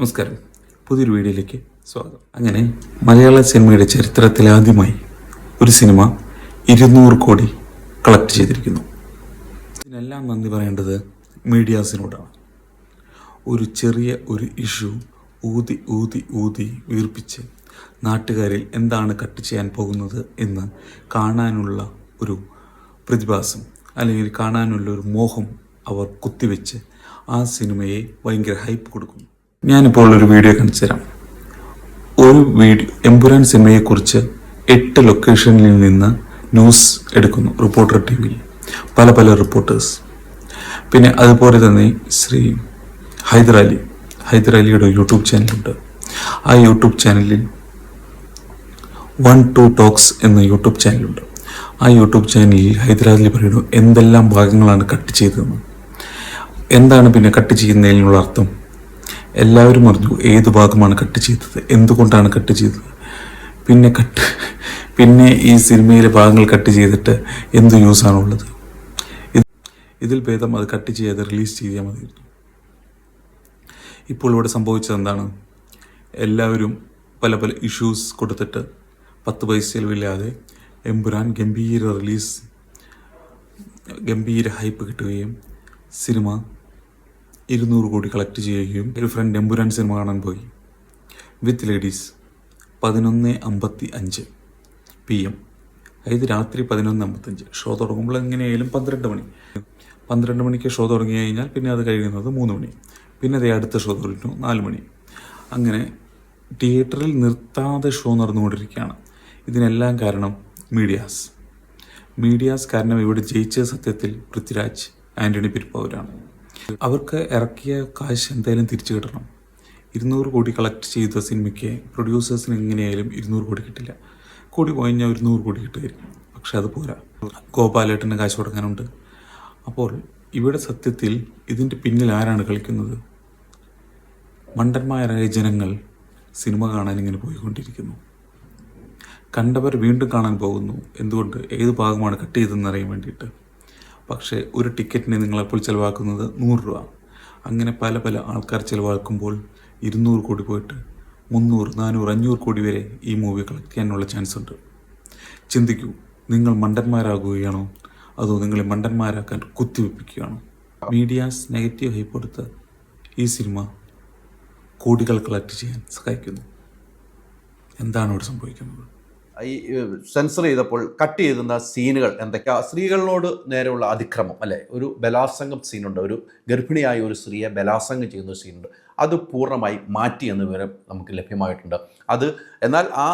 നമസ്കാരം. പുതിയൊരു വീഡിയോയിലേക്ക് സ്വാഗതം. അങ്ങനെ മലയാള സിനിമയുടെ ചരിത്രത്തിൽ ആദ്യമായി ഒരു സിനിമ ഇരുന്നൂറ് കോടി കളക്ട് ചെയ്തിരിക്കുന്നു. ഇതിനെല്ലാം നന്ദി പറയേണ്ടത് മീഡിയാസിനോടാണ്. ഒരു ചെറിയ ഒരു ഇഷ്യൂ ഊതി ഊതി ഊതി വീർപ്പിച്ച് നാട്ടുകാരിൽ എന്താണ് കട്ട് ചെയ്യാൻ പോകുന്നത് എന്ന് കാണാനുള്ള ഒരു പ്രതിഭാസം അല്ലെങ്കിൽ കാണാനുള്ള ഒരു മോഹം അവർ കുത്തിവെച്ച് ആ സിനിമയെ ഭയങ്കര ഹൈപ്പ് കൊടുക്കുന്നു. ഞാനിപ്പോൾ ഒരു വീഡിയോ കാണിച്ചു തരാം. ഒരു വീഡിയോ എമ്പുരാൻ സിനിമയെക്കുറിച്ച് എട്ട് ലൊക്കേഷനിൽ നിന്ന് ന്യൂസ് എടുക്കുന്നു റിപ്പോർട്ടർ ടി വി പല പല റിപ്പോർട്ടേഴ്സ് പിന്നെ അതുപോലെ തന്നെ ശ്രീ ഹൈദരാലി ഹൈദരാലിയുടെ യൂട്യൂബ് ചാനലുണ്ട് ആ യൂട്യൂബ് ചാനലിൽ വൺ ടു ടോക്സ് എന്ന യൂട്യൂബ് ചാനലുണ്ട് ആ യൂട്യൂബ് ചാനലിൽ ഹൈദരാലി പറയുന്നു എന്തെല്ലാം ഭാഗങ്ങളാണ് കട്ട് ചെയ്തതെന്ന്. എന്താണ് പിന്നെ കട്ട് ചെയ്യുന്നതിനുള്ള അർത്ഥം? എല്ലാവരും അറിഞ്ഞു ഏത് ഭാഗമാണ് കട്ട് ചെയ്തത് എന്തുകൊണ്ടാണ് കട്ട് ചെയ്തത്. പിന്നെ കട്ട് പിന്നെ ഈ സിനിമയിലെ ഭാഗങ്ങൾ കട്ട് ചെയ്തിട്ട് എന്ത് യൂസാണുള്ളത് ഇത് ഇതിൽ ഭേദം അത് കട്ട് ചെയ്യാതെ റിലീസ് ചെയ്താൽ മതിയായിരുന്നു. ഇപ്പോൾ ഇവിടെ സംഭവിച്ചത് എന്താണ്? എല്ലാവരും പല പല ഇഷ്യൂസ് കൊടുത്തിട്ട് പത്ത് പൈസ ചെലവില്ലാതെ എമ്പുരാൻ ഗംഭീര റിലീസ് ഗംഭീര ഹൈപ്പ് കിട്ടുകയും സിനിമ ഇരുന്നൂറ് കോടി കളക്ട് ചെയ്യുകയും ഒരു ഫ്രണ്ട് എമ്പുരാൻ സിനിമ കാണാൻ പോയി. വിത്ത് ലേഡീസ് പതിനൊന്ന് അമ്പത്തി അഞ്ച് പി എം അതായത് രാത്രി പതിനൊന്ന് അമ്പത്തഞ്ച് ഷോ തുടങ്ങുമ്പോൾ എങ്ങനെയായാലും പന്ത്രണ്ട് മണി. പന്ത്രണ്ട് മണിക്ക് ഷോ തുടങ്ങി കഴിഞ്ഞാൽ പിന്നെ അത് കഴിയുന്നത് മൂന്ന് മണി. പിന്നെ അതേ അടുത്ത ഷോ തുടങ്ങുന്നു നാല് മണി. അങ്ങനെ തിയേറ്ററിൽ നിർത്താതെ ഷോ നടന്നുകൊണ്ടിരിക്കുകയാണ്. ഇതിനെല്ലാം കാരണം മീഡിയാസ് മീഡിയാസ് കാരണം ഇവിടെ ജയിച്ച സത്യത്തിൽ പൃഥ്വിരാജ് ആന്റണി പെരുപ്പാവൂരാണ് അവർക്ക് ഇറക്കിയ കാശ് എന്തായാലും തിരിച്ചു കിട്ടണം. ഇരുന്നൂറ് കോടി കളക്ട് ചെയ്ത സിനിമയ്ക്ക് പ്രൊഡ്യൂസേഴ്സിന് എങ്ങനെയായാലും ഇരുന്നൂറ് കോടി കിട്ടില്ല. കോടി പോയിഞ്ഞാൽ ഒരു നൂറ് കോടി കിട്ടുമായിരിക്കും. പക്ഷെ അത് പോരാ. ഗോപാലേട്ടന് കാശ് കൊടുക്കാനുണ്ട്. അപ്പോൾ ഇവിടെ സത്യത്തിൽ ഇതിന്റെ പിന്നിൽ ആരാണ് കളിക്കുന്നത്? മണ്ടന്മാരായ ജനങ്ങൾ സിനിമ കാണാൻ ഇങ്ങനെ പോയിക്കൊണ്ടിരിക്കുന്നു. കണ്ടവർ വീണ്ടും കാണാൻ പോകുന്നു. എന്തുകൊണ്ട്? ഏത് ഭാഗമാണ് കട്ട് ചെയ്തതെന്ന് അറിയാൻ വേണ്ടിയിട്ട്. പക്ഷേ ഒരു ടിക്കറ്റിന് നിങ്ങളപ്പോൾ ചിലവാക്കുന്നത് നൂറ് രൂപ. അങ്ങനെ പല പല ആൾക്കാർ ചിലവാക്കുമ്പോൾ ഇരുന്നൂറ് കോടി പോയിട്ട് മുന്നൂറ് നാനൂറ് അഞ്ഞൂറ് കോടി വരെ ഈ മൂവി കളക്ട് ചെയ്യാനുള്ള ചാൻസ് ഉണ്ട്. ചിന്തിക്കൂ നിങ്ങൾ മണ്ടന്മാരാകുകയാണോ? അതോ നിങ്ങളെ മണ്ടന്മാരാക്കാൻ കുത്തിവെപ്പിക്കുകയാണോ? മീഡിയാസ് നെഗറ്റീവ് ഹൈപ്പ് കൊടുത്ത് ഈ സിനിമ കോടികൾ കളക്ട് ചെയ്യാൻ സഹായിക്കുന്നു. എന്താണ് ഇവിടെ സംഭവിക്കുന്നത്? ഈ സെൻസർ ചെയ്തപ്പോൾ കട്ട് ചെയ്തുന്ന സീനുകൾ എന്തൊക്കെയാ? സ്ത്രീകളോട് നേരെയുള്ള അതിക്രമം അല്ലെ? ഒരു ബലാസംഗം സീനുണ്ട് ഒരു ഗർഭിണിയായ ഒരു സ്ത്രീയെ ബലാസംഗം ചെയ്യുന്ന സീനുണ്ട് അത് പൂർണമായി മാറ്റി എന്ന് വിവരം നമുക്ക് ലഭ്യമായിട്ടുണ്ട്. അത് എന്നാൽ ആ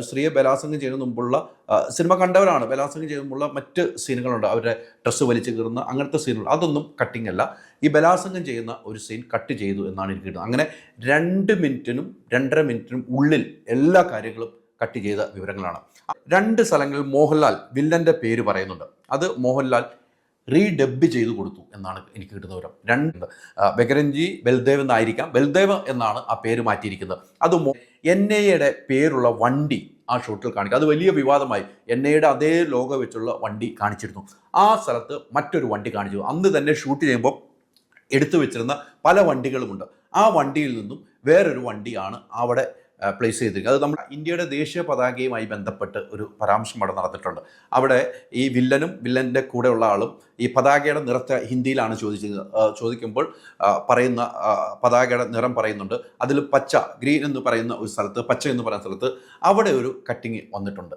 സ്ത്രീയെ ബലാസംഗം ചെയ്യുന്ന മുമ്പുള്ള സിനിമ കണ്ടവരാണ്. ബലാസംഗം ചെയ്യുന്ന മുമ്പുള്ള മറ്റ് സീനുകളുണ്ട് അവരുടെ ഡ്രസ്സ് വലിച്ചു കീറുന്ന അങ്ങനത്തെ സീനുകൾ അതൊന്നും കട്ടിംഗ് അല്ല. ഈ ബലാസംഗം ചെയ്യുന്ന ഒരു സീൻ കട്ട് ചെയ്തു എന്നാണ് എനിക്ക് കിട്ടുന്നത്. അങ്ങനെ രണ്ട് മിനിറ്റിനും രണ്ടര മിനിറ്റിനും ഉള്ളിൽ എല്ലാ കാര്യങ്ങളും കട്ട് ചെയ്ത വിവരങ്ങളാണ്. രണ്ട് സ്ഥലങ്ങളിൽ മോഹൻലാൽ വില്ലന്റെ പേര് പറയുന്നുണ്ട്. അത് മോഹൻലാൽ റീഡബ് ചെയ്തു കൊടുത്തു എന്നാണ് എനിക്ക് കിട്ടുന്ന വിവരം. രണ്ട് ബഗരഞ്ജി ബൽദേവ് എന്നായിരിക്കാം. ബൽദേവ് എന്നാണ് ആ പേര് മാറ്റിയിരിക്കുന്നത്. അത് എൻ ഐയുടെ പേരുള്ള വണ്ടി ആ ഷോട്ടിൽ കാണിക്കുക അത് വലിയ വിവാദമായി എൻ ഐയുടെ അതേ ലോഗോ വെച്ചുള്ള വണ്ടി കാണിച്ചിരുന്നു. ആ സ്ഥലത്ത് മറ്റൊരു വണ്ടി കാണിച്ചു. അന്ന് തന്നെ ഷൂട്ട് ചെയ്യുമ്പോൾ എടുത്തു വെച്ചിരുന്ന പല വണ്ടികളുമുണ്ട്. ആ വണ്ടിയിൽ നിന്നും വേറൊരു വണ്ടിയാണ് അവിടെ പ്ലേസ് ചെയ്തിരിക്കുക അത് നമ്മൾ ഇന്ത്യയുടെ ദേശീയ പതാകയുമായി ബന്ധപ്പെട്ട് ഒരു പരാമർശം അവിടെ നടന്നിട്ടുണ്ട്. അവിടെ ഈ വില്ലനും വില്ലന്റെ കൂടെയുള്ള ആളും ഈ പതാകയുടെ നിറത്തെ ഹിന്ദിയിലാണ് ചോദിച്ചത് ചോദിക്കുമ്പോൾ പറയുന്ന പതാകയുടെ നിറം പറയുന്നുണ്ട്. അതിൽ പച്ച ഗ്രീൻ എന്ന് പറയുന്ന ഒരു സ്ഥലത്ത് പച്ച എന്ന് പറയുന്ന സ്ഥലത്ത് അവിടെ ഒരു കട്ടിങ് വന്നിട്ടുണ്ട്.